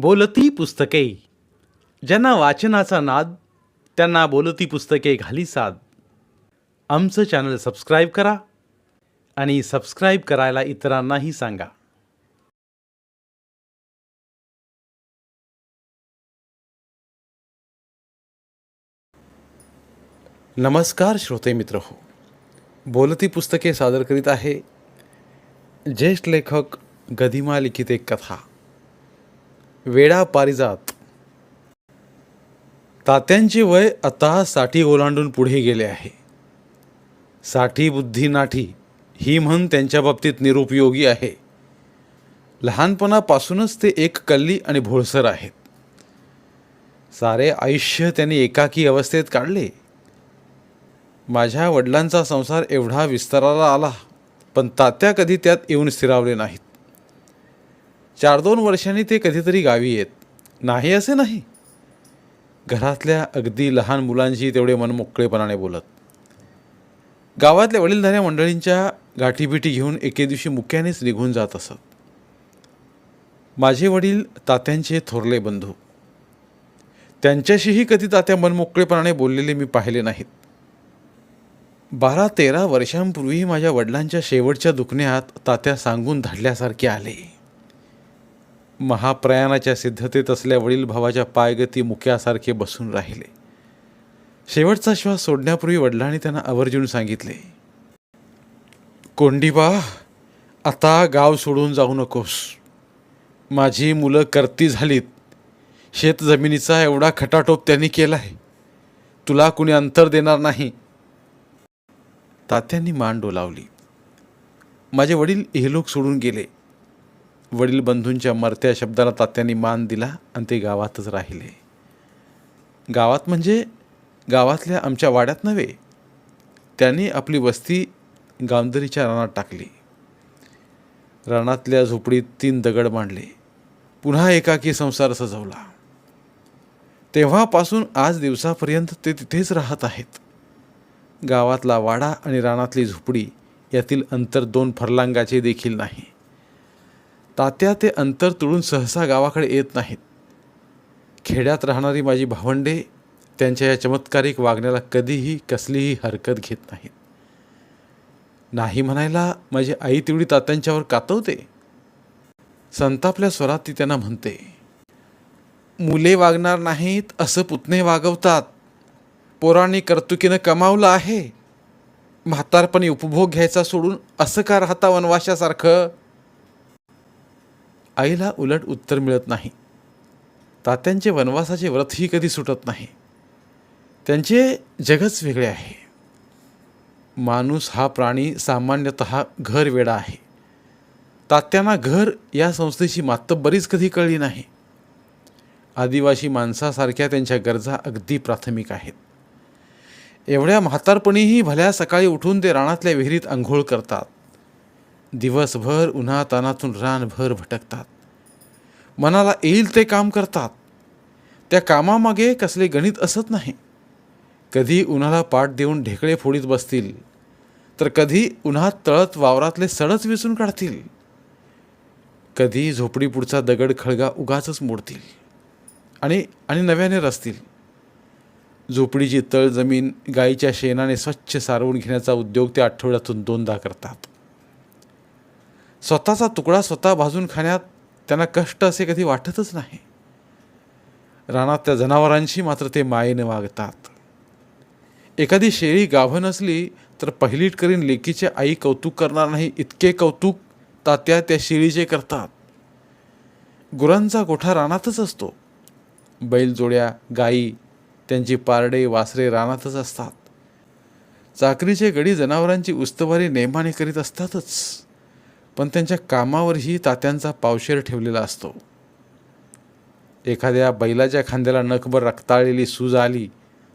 बोलती पुस्तके. ज्यांना वाचनाचा नाद त्यांना बोलती पुस्तके घाली साद. आमचं चॅनल सबस्क्राईब करा आणि सबस्क्राईब करायला इतरांनाही सांगा. नमस्कार श्रोते मित्र हो बोलती पुस्तके सादर करीत आहे ज्येष्ठ लेखक गदिमा लिखित एक कथा. वेडा पारिजात. तात्यांचे वय आता साठी ओलांडून पुढे गेले आहे. साठी बुद्धी नाठी ही म्हण त्यांच्या बाबतीत निरुपयोगी आहे. लहानपणापासूनच ते एक कल्ली आणि भोळसर आहेत. सारे आयुष्य त्यांनी एकाकी अवस्थेत काढले. माझ्या वडिलांचा संसार एवढा विस्ताराला आला पण तात्या कधी त्यात येऊन स्थिरावले नाहीत. चार दोन वर्षांनी ते कधीतरी गावी येत. नाही असे नाही. घरातल्या अगदी लहान मुलांशी तेवढे मनमोकळेपणाने बोलत. गावातल्या वडीलधाऱ्या मंडळींच्या गाठीबिटी घेऊन एके दिवशी मुक्यानेच निघून जात असत. माझे वडील तात्यांचे थोरले बंधू. त्यांच्याशीही कधी तात्या मनमोकळेपणाने बोललेले मी पाहिले नाहीत. बारा तेरा वर्षांपूर्वी माझ्या वडिलांच्या शेवटच्या दुखण्यात तात्या सांगून धाडल्यासारखे आले. महाप्रयाणाच्या सिद्धतेत असल्या वडील भावाच्या पायगती मुक्यासारखे बसून राहिले. शेवटचा श्वास सोडण्यापूर्वी वडिलांनी त्यांना आवर्जून सांगितले कोंडीबा आता गाव सोडून जाऊ नकोस. माझी मुलं करती झालीत. शेत जमिनीचा एवढा खटाटोप त्यांनी केला आहे तुला कुणी अंतर देणार नाही. तात्यांनी मान डोलावली. माझे वडील इहलोक सोडून गेले. वडील बंधूंच्या मरत्या शब्दाला तात्यांनी मान दिला आणि ते गावातच राहिले. गावात म्हणजे गावातल्या आमच्या वाड्यात नव्हे त्यांनी आपली वस्ती गांधरीच्या रानात टाकली. रानातल्या झोपडीत तीन दगड मांडले पुन्हा एकाकी संसार सजवला. तेव्हापासून आज दिवसापर्यंत ते तिथेच राहत आहेत. गावातला वाडा आणि रानातली झोपडी यातील अंतर दोन फरलांगाचे देखील नाही. तात्या ते अंतर तुळून सहसा गावाकडे येत नाहीत. खेड्यात राहणारी माझी भावंडे त्यांच्या या चमत्कारिक वागण्याला कधीही कसलीही हरकत घेत नाहीत. नाही म्हणायला माझी आई तेवढी तात्यांच्यावर कातवते. संतापल्या स्वरात ती त्यांना म्हणते मुले वागणार नाहीत असं पुतणे वागवतात. पोरांनी कर्तुकीनं कमावलं आहे. म्हातारपणी उपभोग घ्यायचा सोडून असं का राहता वनवाशासारखं? आईला उलट उत्तर मिळत नाही. तात्यांचे वनवासाचे व्रतही कधी सुटत नाही. त्यांचे जगच वेगळे आहे. माणूस हा प्राणी सामान्यतः घर वेडा आहे. तात्यांना घर या संस्थेची मातब्बरीच कधी कळली नाही. आदिवासी माणसासारख्या त्यांच्या गरजा अगदी प्राथमिक आहेत. एवढ्या म्हातारपणीही भल्या सकाळी उठून ते रानातल्या विहिरीत आंघोळ करतात. दिवसभर उन्हातानातून रानभर भटकतात. मनाला येईल ते काम करतात. त्या कामामागे कसले गणित असत नाही. कधी उन्हाला पाठ देऊन ढेकळे फोडीत बसतील तर कधी उन्हात तळत वावरातले सडच विसून काढतील. कधी झोपडीपुढचा दगड खळगा उगाच मोडतील आणि आणि नव्याने रचतील. झोपडीची तळ जमीन गाईच्या शेणाने स्वच्छ सारवून घेण्याचा उद्योग ते आठवड्यातून दोनदा करतात. स्वतःचा तुकडा स्वतः भाजून खाण्यात त्यांना कष्ट असे कधी वाटतच नाही. रानात त्या जनावरांशी मात्र ते मायेने वागतात. एखादी शेळी गाभण असली तर पहिलीट करीन लेकीचे आई कौतुक करणार नाही इतके कौतुक तात्या त्या शेळीचे करतात. गुरांचा गोठा रानातच असतो. बैलजोड्या गाई त्यांची पारडे वासरे रानातच असतात. चाकरीचे गडी जनावरांची उस्तवारी नेमाने करीत असतातच. पण त्यांच्या कामावरही तात्यांचा पावशेर ठेवलेला असतो. एखाद्या बैलाच्या खांद्याला नखभर रक्ताळलेली सूज आली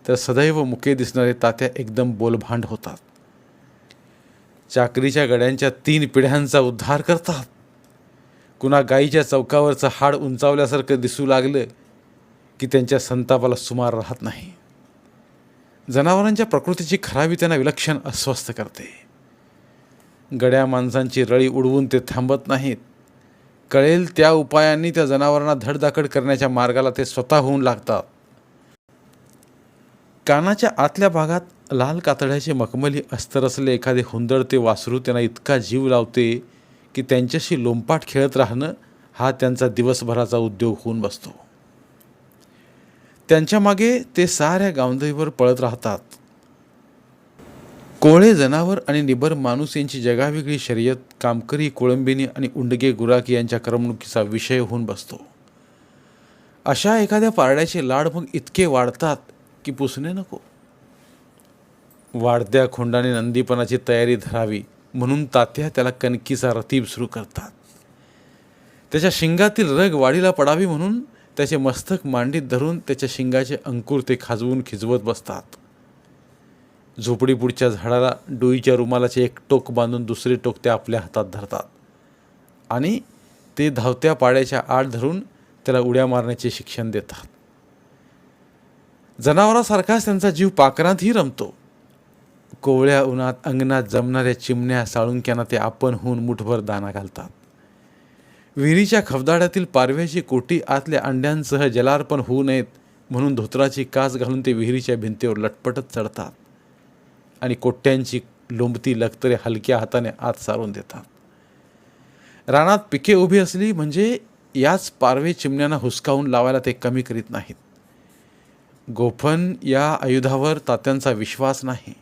तर सदैव मुके दिसणारे तात्या एकदम बोलभांड होतात. चाकरीच्या गड्यांच्या तीन पिढ्यांचा उद्धार करतात. कुणा गाईच्या चौकावरचं हाड उंचावल्यासारखं दिसू लागलं की त्यांच्या संतापाला सुमार राहत नाही. जनावरांच्या प्रकृतीची खराबी त्यांना विलक्षण अस्वस्थ करते. गड्या माणसांची रळी उडवून ते थांबत नाहीत. कळेल त्या उपायांनी त्या जनावरांना धडधाकड करण्याच्या मार्गाला ते स्वतः होऊन लागतात. कानाच्या आतल्या भागात लाल कातड्याचे मखमली अस्तर असले एखादे हुंदडते वासरू त्यांना इतका जीव लावते की त्यांच्याशी लोंपाट खेळत राहणं हा त्यांचा दिवसभराचा उद्योग होऊन बसतो. त्यांच्या मागे ते साऱ्या गावंदळीवर पळत राहतात. कोळे जनावर आणि निबर माणूस यांची जगावेगळी शर्यत कामकरी कोळंबिनी आणि उंडगे गुराकी यांच्या करमणुकीचा विषय होऊन बसतो. अशा एखाद्या पारड्याचे लाड मग इतके वाढतात की पुसणे नको. वाढत्या खोंडाने नंदीपणाची तयारी धरावी म्हणून तात्या त्याला कणकीचा रतीब सुरू करतात. त्याच्या शिंगातील रग वाढीला पडावी म्हणून त्याचे मस्तक मांडीत धरून त्याच्या शिंगाचे अंकुर ते खाजवून खिजवत बसतात. झोपडीपुढच्या झाडाला डोईच्या रुमालाचे एक टोक बांधून दुसरे टोक ते आपल्या हातात धरतात. आणि ते धावत्या पाड्याच्या आड धरून त्याला उड्या मारण्याचे शिक्षण देतात. जनावरासारखाच त्यांचा जीव पाकरातही रमतो. कोवळ्या उन्हात अंगणात जमणाऱ्या चिमण्या साळुंक्यांना ते आपण होऊन मुठभर दाना घालतात. विहिरीच्या खवदाड्यातील पारव्याची कोटी आतल्या अंड्यांसह जलार्पण होऊ नयेत म्हणून धोत्राची कास घालून ते विहिरीच्या भिंतीवर लटपटत चढतात. आणि कोट्यांची लोंबती लखतरे हलक्या हाताने आत सारून देतात. रानात पिके उभी असली म्हणजे याच पारवे चिमण्यांना हुसकावून लावायला ते कमी करीत नाहीत. गोफन या आयुधावर तात्यांचा विश्वास नाही.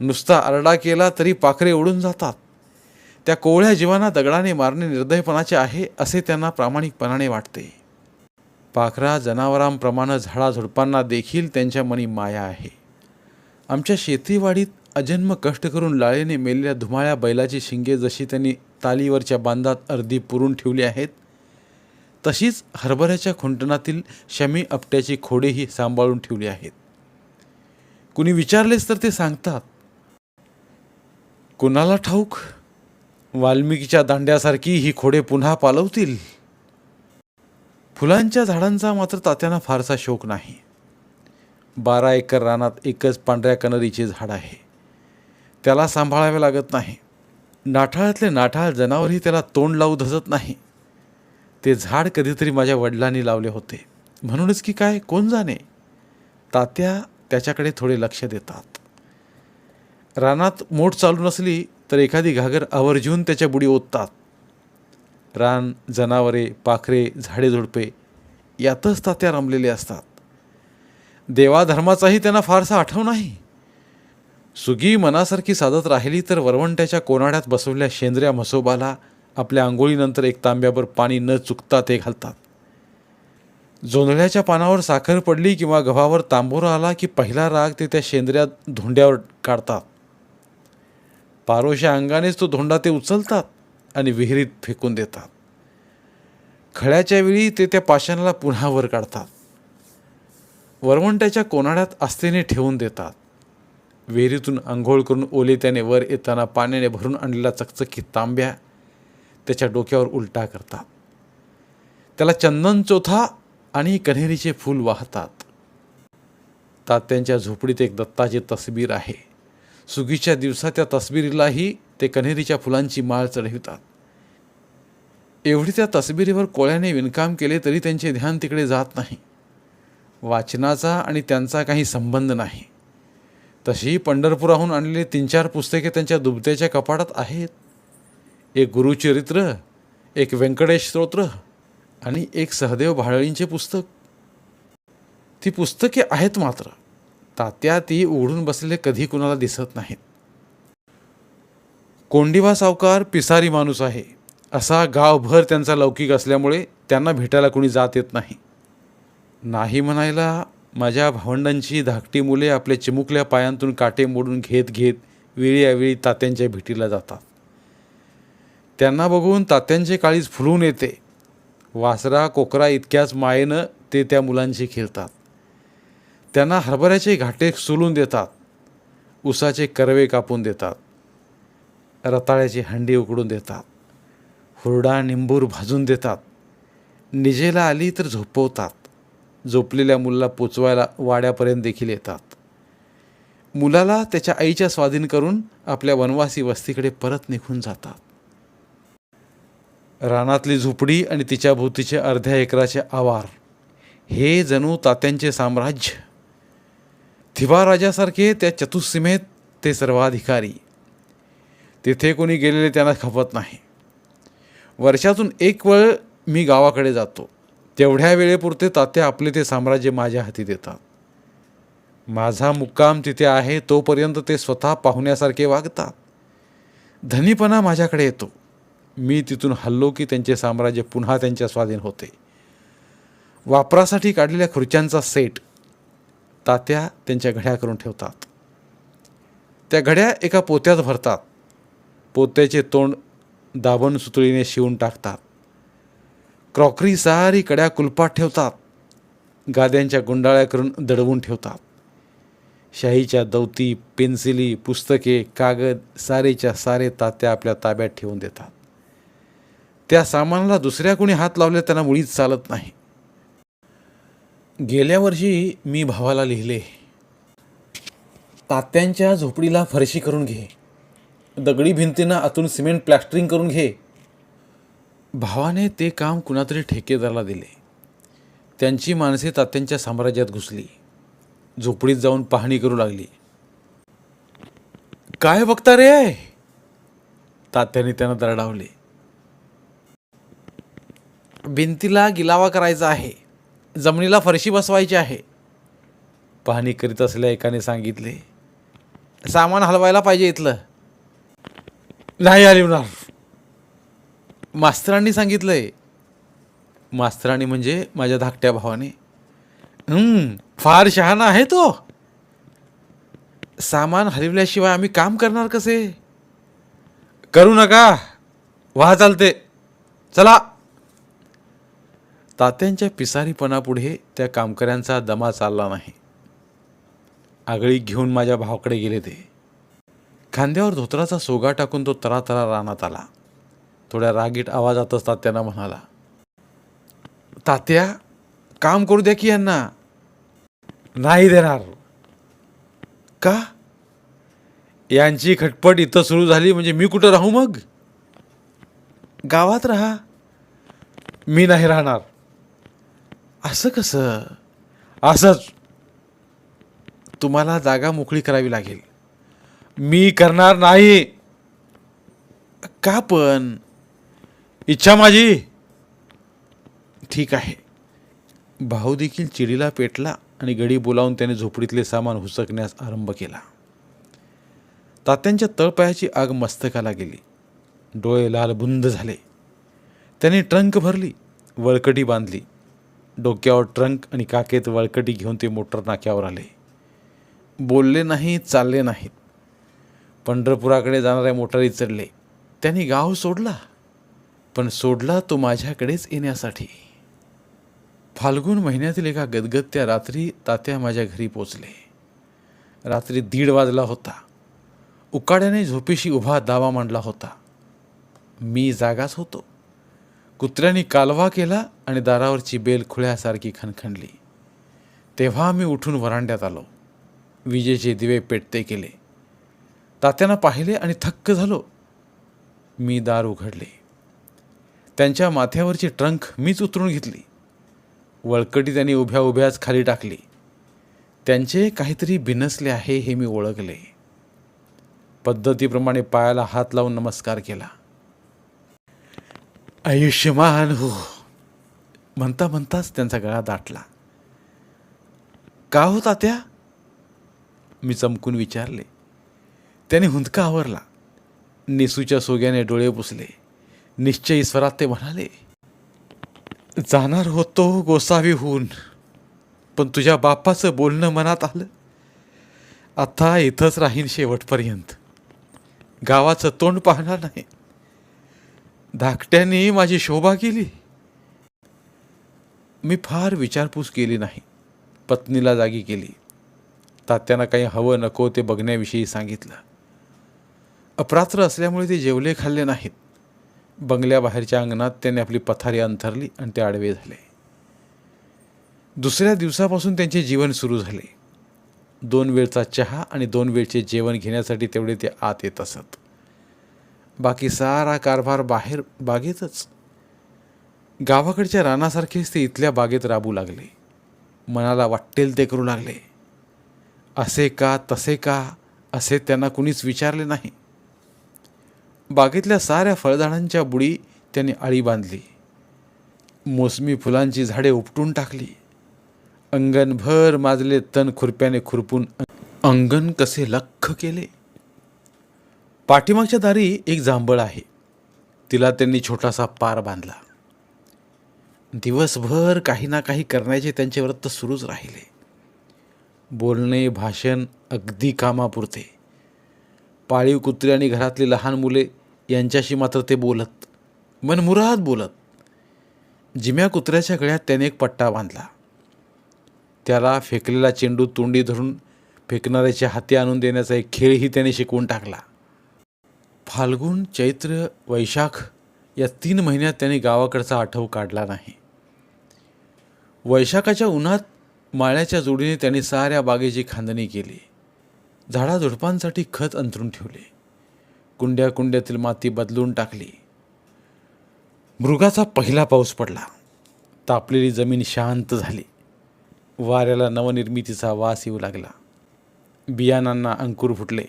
नुसता आरडा केला तरी पाखरे उडून जातात. त्या कोवळ्या जीवांना दगडाने मारणे निर्दयपणाचे आहे असे त्यांना प्रामाणिकपणाने वाटते. पाखरा जनावरांप्रमाणे झाडाझुडपांना देखील त्यांच्या मनी माया आहे. आमच्या शेतीवाडीत अजन्म कष्ट करून लाळेने मेलेल्या धुमाळ्या बैलाची शिंगे जशी त्यांनी तालीवरच्या बांधात अर्धी पुरून ठेवली आहेत तशीच हरभऱ्याच्या खुंटणातील शमी आपट्याची खोडेही सांभाळून ठेवली आहेत. कुणी विचारलेच तर ते सांगतात कुणाला ठाऊक? वाल्मिकीच्या दांड्यासारखी ही खोडे पुन्हा पालवतील? फुलांच्या झाडांचा मात्र तात्यांना फारसा शोक नाही. बारा एकर रानात एकच पांढऱ्या कनरीचे झाड आहे. त्याला सांभाळावे लागत नाही. नाठाळातले नाठाळ जनावरही त्याला तोंड लावू धजत नाही. ते झाड कधीतरी माझ्या वडिलांनी लावले होते. म्हणूनच की काय कोण जाणे? तात्या त्याच्याकडे थोडे लक्ष देतात. रानात मोठ चालू नसली तर एखादी घागर आवर्जून त्याच्या बुडी ओततात. रान जनावरे पाखरे झाडे झुडपे यातच तात्या रमलेले असतात. देवाधर्माचाही त्यांना फारसा आठव नाही. सुगी मनासारखी साधत राहिली तर वरवंट्याच्या कोनाड्यात बसवल्या शेंद्र्या म्हसोबाला आपल्या आंघोळीनंतर एक तांब्यावर पाणी न चुकता ते घालतात. जोंधळ्याच्या पानावर साखर पडली किंवा गव्हावर तांबोरा आला की पहिला राग ते त्या शेंद्र्या धोंड्यावर काढतात. पारोशा अंगानेच तो धोंडा ते उचलतात आणि विहिरीत फेकून देतात. खळ्याच्या वेळी ते त्या पाषाणाला पुन्हा वर काढतात. वरवंट्याच्या कोनाड्यात आस्थेने ठेवून देतात. विहिरीतून आंघोळ करून ओले त्याने वर येताना पाण्याने भरून आणलेला चकचकीत तांब्या त्याच्या डोक्यावर उलटा करतात. त्याला चंदन चोथा आणि कन्हेरीचे फूल वाहतात. तात्यांच्या झोपडीत एक दत्ताची तस्बीर आहे. सुगीच्या दिवसात त्या तस्बिरीलाही ते कन्हेरीच्या फुलांची माळ चढवितात. एवढी त्या तस्बिरीवर कोळ्याने विणकाम केले तरी त्यांचे ध्यान तिकडे जात नाही. वाचनाचा आणि त्यांचा काही संबंध नाही. तशी पंढरपुराहून आणलेली तीन चार पुस्तके त्यांच्या दुबत्याच्या कपाटात आहेत. एक गुरुचरित्र एक व्यंकटेश स्तोत्र आणि एक सहदेव भाळळींचे पुस्तक. ती पुस्तके आहेत मात्र. तात्या ती उघडून बसलेले कधी कुणाला दिसत नाहीत. कोंडिवा सावकार पिसारी माणूस आहे. असा गावभर त्यांचा लौकिक असल्यामुळे त्यांना भेटायला कुणी जात येत नाही. नाही म्हणायला माझ्या भावंडांची धाकटी मुले आपल्या चिमुकल्या पायांतून काटे मोडून घेत घेत वेळी तात्यांच्या भेटीला जातात. त्यांना बघून तात्यांचे काळीज फुलून येते. वासरा कोकरा इतक्याच मायेनं ते त्या मुलांशी खेळतात. त्यांना हरभऱ्याचे घाटे सोलून देतात. उसाचे करवे कापून देतात. रताळ्याची हंडी उकडून देतात. हुरडा निंबूर भाजून देतात. निजेला आली तर झोपवतात. झोपलेल्या मुलाला पोचवायला वाड्यापर्यंत देखील येतात. मुलाला त्याच्या आईच्या स्वाधीन करून आपल्या वनवासी वस्तीकडे परत निघून जातात. रानातली झोपडी आणि तिच्या भोवतीचे अर्ध्या एकराचे आवार हे जणू तात्यांचे साम्राज्य. थिबा राजासारखे त्या चतुस्सीमेत ते सर्वाधिकारी. तिथे कोणी गेलेले त्यांना खपत नाही. वर्षातून एक वेळ मी गावाकडे जातो. तेवढ्या वेळेपुरते तात्या आपले ते साम्राज्य माझ्या हाती देतात. माझा मुक्काम तिथे आहे तोपर्यंत ते स्वतः पाहुण्यासारखे वागतात. धनीपणा माझ्याकडे येतो. मी तिथून हल्लो की त्यांचे साम्राज्य पुन्हा त्यांच्या स्वाधीन होते. वापरासाठी काढलेल्या खुर्च्यांचा सेट तात्या त्यांच्या घड्या करून ठेवतात. त्या घड्या एका पोत्यात भरतात. पोत्याचे तोंड दाबण सुतळीने शिवून टाकतात. क्रॉकरी सारी कड्या कुलपात ठेवतात. गाद्यांच्या गुंडाळ्या करून दडवून ठेवतात. शाहीच्या दौती पेन्सिली पुस्तके कागद सारेच्या सारे तात्या आपल्या ताब्यात ठेवून देतात. त्या सामानाला दुसऱ्या कोणी हात लावले त्यांना मुळीच चालत नाही. गेल्या वर्षी मी भावाला लिहिले. तात्यांच्या झोपडीला फरशी करून घे. दगडी भिंतींना आतून सिमेंट प्लॅस्टरिंग करून घे. भावाने ते काम कुणातरी ठेकेदाराला दिले. त्यांची माणसे तात्यांच्या साम्राज्यात घुसली. झोपडीत जाऊन पाहणी करू लागली. काय बघता रे? तात्याने त्यांना दरडावले. भिंतीला गिलावा करायचा आहे. जमिनीला फरशी बसवायची आहे. पाहणी करीत असलेल्या एकाने सांगितले सामान हलवायला पाहिजे इथलं. नाही हलवणार मास्तरांनी सांगितलं आहे मास्तरांनी म्हणजे माझ्या धाकट्या भावाने. फार शहाणा आहे तो. सामान हलवल्याशिवाय आम्ही काम करणार कसे? करू नका. वाह चालते. चला. तात्यांच्या पिसारीपणापुढे त्या कामकऱ्यांचा दमा चालला नाही. आगळी घेऊन माझ्या भावाकडे गेले ते. खांद्यावर धोत्राचा सोगा टाकून तो तरातरा रानात आला. थोड्या रागीट आवाजातच तात्यांना म्हणाला तात्या काम करू द्या की यांना. नाही देणार. का? यांची खटपट इथं सुरू झाली म्हणजे मी कुठं राहू मग? गावात राहा. मी नाही राहणार. असं कसं? असंच. तुम्हाला जागा मोकळी करावी लागेल. मी करणार नाही. का पण? इच्छा माझी. ठीक आहे. भाऊ देखील चिडीला पेटला आणि गडी बोलावून त्याने झोपडीतले सामान हुसकण्यास आरंभ केला. तात्यांच्या तळपायाची आग मस्तकाला गेली. डोळे लाल बुंद झाले. त्याने ट्रंक भरली वळकटी बांधली. डोक्यावर ट्रंक आणि काकेत वळकटी घेऊन ते मोटर नाक्यावर आले. बोलले नाही चालले नाहीत. पंढरपुराकडे जाणाऱ्या मोटारी चढले. त्यांनी गाव सोडला. पण सोडला तो माझ्याकडेच येण्यासाठी. फाल्गुन महिन्यातील एका गदगदत्या रात्री तात्या माझ्या घरी पोचले. रात्री दीड वाजला होता. उकाड्याने झोपेशी उभा दावा मांडला होता. मी जागाच होतो. कुत्र्याने कालवा केला आणि दारावरची बेल खुळ्यासारखी खणखणली तेव्हा मी उठून वरांड्यात आलो. विजेचे दिवे पेटते केले. तात्यांना पाहिले आणि थक्क झालो. मी दार उघडले. त्यांच्या माथ्यावरची ट्रंक मीच उतरून घेतली. वळकटी त्यांनी उभ्या उभ्याच खाली टाकली. त्यांचे काहीतरी बिनसले आहे हे मी ओळखले. पद्धतीप्रमाणे पायाला हात लावून नमस्कार केला. आयुष्यमान हो. म्हणता म्हणताच त्यांचा गळा दाटला. का होता त्या मी चमकून विचारले. त्याने हुंदका आवरला. नेसूच्या सोग्याने डोळे पुसले. निश्चयी स्वरात ते म्हणाले जाणार होतो गोसावीहून पण तुझ्या बापाचं बोलणं मनात आलं. आता इथंच राहीन शेवटपर्यंत. गावाचं तोंड पाहणार नाही. धाकट्याने माझी शोभा केली. मी फार विचारपूस केली नाही. पत्नीला जागी केली. तात्यांना काही हवं नको ते बघण्याविषयी सांगितलं. अप्रात्र असल्यामुळे ते जेवले खाल्ले नाहीत. बंगल्याबाहेरच्या अंगणात त्यांनी आपली पथारी अंथरली आणि ते आडवे झाले. दुसऱ्या दिवसापासून त्यांचे जीवन सुरू झाले. दोन वेळचा चहा आणि दोन वेळचे जेवण घेण्यासाठी तेवढे ते आत येत असत. बाकी सारा कारभार बाहेर बागेतच. गावाकडच्या रानासारखेच ते इथल्या बागेत राबू लागले. मनाला वाटेल ते करू लागले. असे का तसे का असे त्यांना कुणीच विचारले नाही. बागेतल्या साऱ्या फळझाडांच्या बुडी त्याने आळी बांधली. मोसमी फुलांची झाडे उपटून टाकली. अंगणभर माजले तण खुरप्याने खुरपून अंगण कसे लख्ख केले. पाठीमागच्या दारी एक जांभळ आहे. तिला त्यांनी छोटासा पार बांधला. दिवसभर काही ना काही करण्याचे त्यांचे व्रत सुरूच राहिले. बोलणे भाषण अगदी कामापुरते. पाळीव कुत्रे आणि घरातली लहान मुले यांच्याशी मात्र ते बोलत मनमुराद बोलत जिम्या कुत्र्याच्या गळ्यात त्याने एक पट्टा बांधला. त्याला फेकलेला चेंडू तोंडी धरून फेकणाऱ्याच्या हाती आणून देण्याचा एक खेळही त्याने शिकवून टाकला. फाल्गुन चैत्र वैशाख या तीन महिन्यात त्याने गावाकडचा आठव काढला नाही. वैशाखाच्या उन्हात माळ्याच्या जोडीने त्यांनी साऱ्या बागेची खांदणी केली. झाडाझुडपांसाठी खत अंतरून ठेवले. कुंड्या कुंड्यातील माती बदलून टाकली. मृगाचा पहिला पाऊस पडला. तापलेली जमीन शांत झाली. वाऱ्याला नवनिर्मितीचा वास येऊ लागला. बियाणांना अंकुर फुटले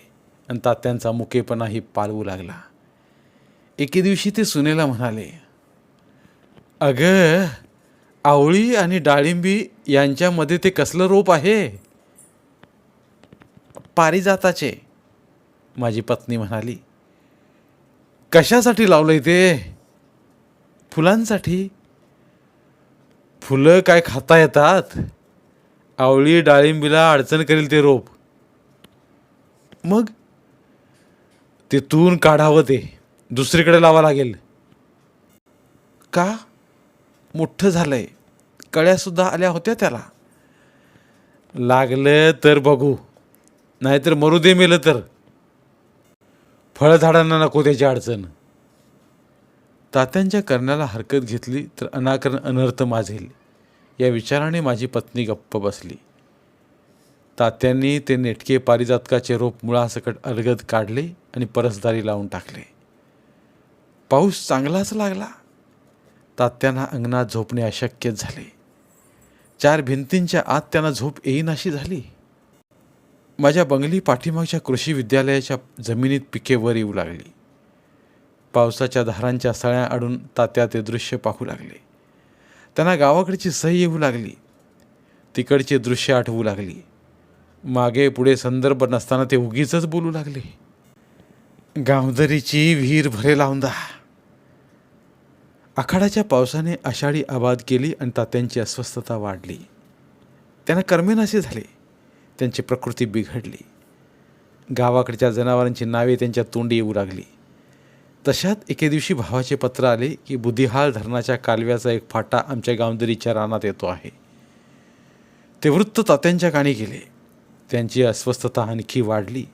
आणि तात्यांचा मुकेपणाही पालवू लागला. एके दिवशी ते सुनेला म्हणाले अगं आवळी आणि डाळिंबी यांच्यामध्ये ते कसलं रोप आहे? पारिजाताचे माझी पत्नी म्हणाली. कशासाठी लावलंय ते? फुलांसाठी. फुलं काय खाता येतात? आवळी डाळिंबीला अडचण करेल ते रोप. मग? तिथून काढावं ते. दुसरीकडे लावा लागेल. का? मोठं झालंय. कळ्यासुद्धा आल्या होत्या त्याला. लागलं तर बघू. नाहीतर मरू दे मेलं तर. फळझाडांना नको त्याची अडचण. तात्यांच्या करण्याला हरकत घेतली तर अनाकरण अनर्थ माझेल. या विचाराने माझी पत्नी गप्प बसली. तात्यांनी ते नेटके पारिजातकाचे रोप मुळासकट अलगद काढले आणि परसदारी लावून टाकले. पाऊस चांगलाच लागला. तात्यांना अंगणात झोपणे अशक्यच झाले. चार भिंतींच्या आत त्यांना झोप येईनाशी झाली. माझ्या बंगली पाठीमागच्या कृषी विद्यालयाच्या जमिनीत पिके वर येऊ लागली. पावसाच्या धारांच्या सळ्या अडून तात्या ते दृश्य पाहू लागले. त्यांना गावाकडची सही येऊ लागली. तिकडचे दृश्य आठवू लागली. मागे पुढे संदर्भ नसताना ते उगीच बोलू लागले. गावदरीची विहीर भरे लावून आखाडाच्या पावसाने आषाढी आबाद केली आणि तात्यांची अस्वस्थता वाढली. त्यांना कर्मेनासे झाले. त्यांची प्रकृती बिघडली. गावाकडच्या जनावरांची नावे त्यांच्या तोंडी येऊ लागली. तशात एके दिवशी भावाचे पत्र आले की बुद्धिहाळ धरणाच्या कालव्याचा एक फाटा आमच्या गावंदरीच्या रानात येतो आहे. ते वृत्त तात्यांच्या काणी गेले. त्यांची अस्वस्थता आणखी वाढली.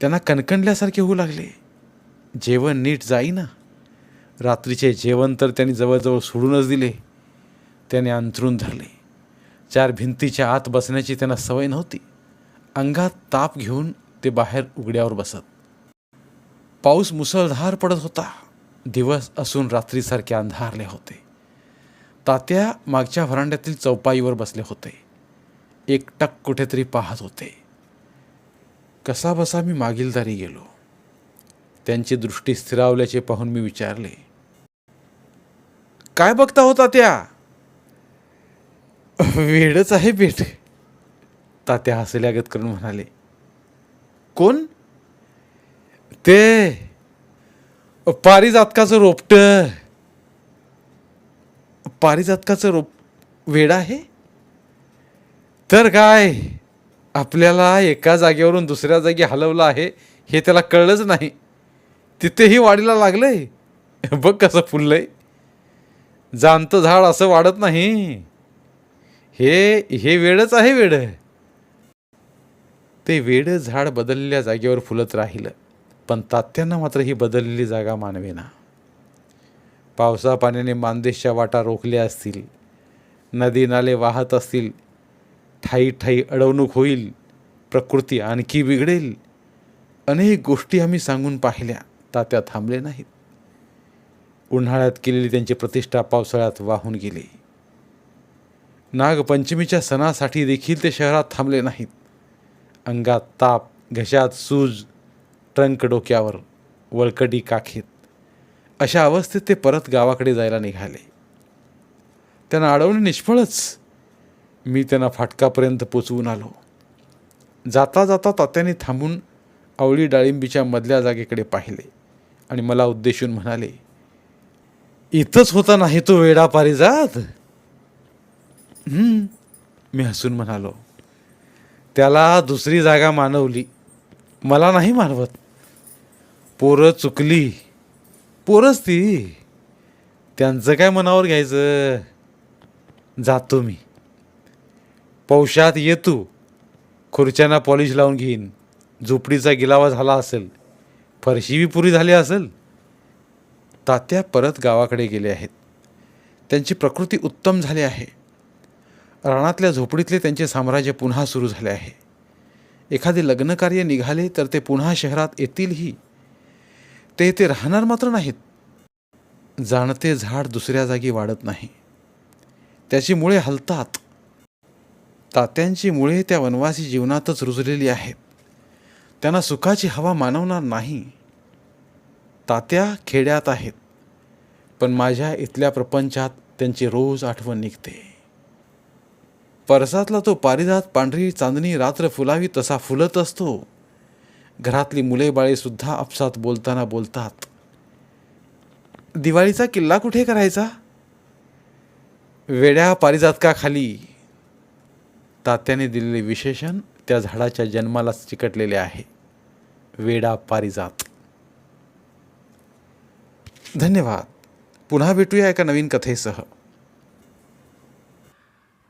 त्यांना कणकणल्यासारखे होऊ लागले. जेवण नीट जाईना. रात्रीचे जेवण तर त्यांनी जवळजवळ सोडूनच दिले. त्याने अंथरून धरले. चार भिंतीच्या आत बसण्याची त्यांना सवय नव्हती. अंगात ताप घेऊन ते बाहेर उघड्यावर बसत. पाऊस मुसळधार पडत होता. दिवस असून रात्रीसारखे अंधारले होते. तात्या मागच्या व्हरांड्यातील चौपाईवर बसले होते. एकटक कुठेतरी पाहत होते. कसा बसा मी मागील दारी गेलो. त्यांची दृष्टी स्थिरावल्याचे पाहून मी विचारले काय बघता होता त्या वेडच आहे पेट तात्या हसल्यागत करून म्हणाले कोण? ते पारिजातकाचं रोपट. पारिजातकाचं रोप वेड आहे? तर काय? आपल्याला एका जागेवरून दुसऱ्या जागी हलवलं आहे हे त्याला कळलंच नाही. तिथेही वाढीला लागलंय. बघ कसं फुललंय. जाणतं झाड असं वाढत नाही. हे हे वेळच आहे वेड. ते वेड झाड बदललेल्या जागेवर फुलत राहिलं पण तात्यांना मात्र ही बदललेली जागा मानवेना. पावसा पाण्याने मानदेशच्या वाटा रोखल्या असतील नदी नाले वाहत असतील ठाई ठाई अडवणूक होईल प्रकृती आणखी बिघडेल. अनेक गोष्टी आम्ही सांगून पाहिल्या तात्या थांबले नाहीत. उन्हाळ्यात केलेली त्यांची प्रतिष्ठा पावसाळ्यात वाहून गेली. नागपंचमीच्या सणासाठी देखील ते शहरात थांबले नाहीत. अंगात ताप घशात सूज ट्रंक डोक्यावर वळकडी काखेत. अशा अवस्थेत ते परत गावाकडे जायला निघाले. त्यांना अडवणे निष्फळच. मी त्यांना फाटकापर्यंत पोचवून आलो. जाता जाता तात्याने थांबून आवळी डाळिंबीच्या मधल्या जागेकडे पाहिले आणि मला उद्देशून म्हणाले इथंच होता नाही तो वेडा पारिजात? मी हसून म्हणालो त्याला दुसरी जागा मानवली. मला नाही मानवत. पोरं चुकली. पोरच ती. त्यांचं काय मनावर घ्यायचं? जातो मी. पौशात येतो खुर्च्यांना पॉलिश लावून घेईन. झोपडीचा गिलावा झाला असेल. फरशी बी पुरी झाली असेल. तात्या परत गावाकडे गेले आहेत. त्यांची प्रकृती उत्तम झाली आहे. रानातल्या झोपडीतले त्यांचे साम्राज्य पुन्हा सुरू झाले आहे. एखादे लग्नकार्य निघाले तर ते पुन्हा शहरात येतीलही. ते ते राहणार मात्र नाहीत. जाणते झाड दुसऱ्या जागी वाढत नाही. त्याची मुळे हलतात. तात्यांची मुळे त्या वनवासी जीवनातच रुजलेली आहेत. त्यांना सुखाची हवा मानवणार नाही. तात्या खेड्यात आहेत. पण माझ्या इथल्या प्रपंचात त्यांची रोज आठवण निघते. परसातला तो पारिजात पांढरी चांदणी रात्र फुलावी तसा फुलत असतो. घरातली मुले बाळेसुद्धा आपसात बोलताना बोलतात. दिवाळीचा किल्ला कुठे करायचा? वेड्या पारिजातका खाली तात्याने दिलेले विशेषण त्या झाडाच्या जन्मालाच चिकटलेले आहे. वेडा पारिजात. धन्यवाद. पुन्हा भेटूया एका नवीन कथेसह.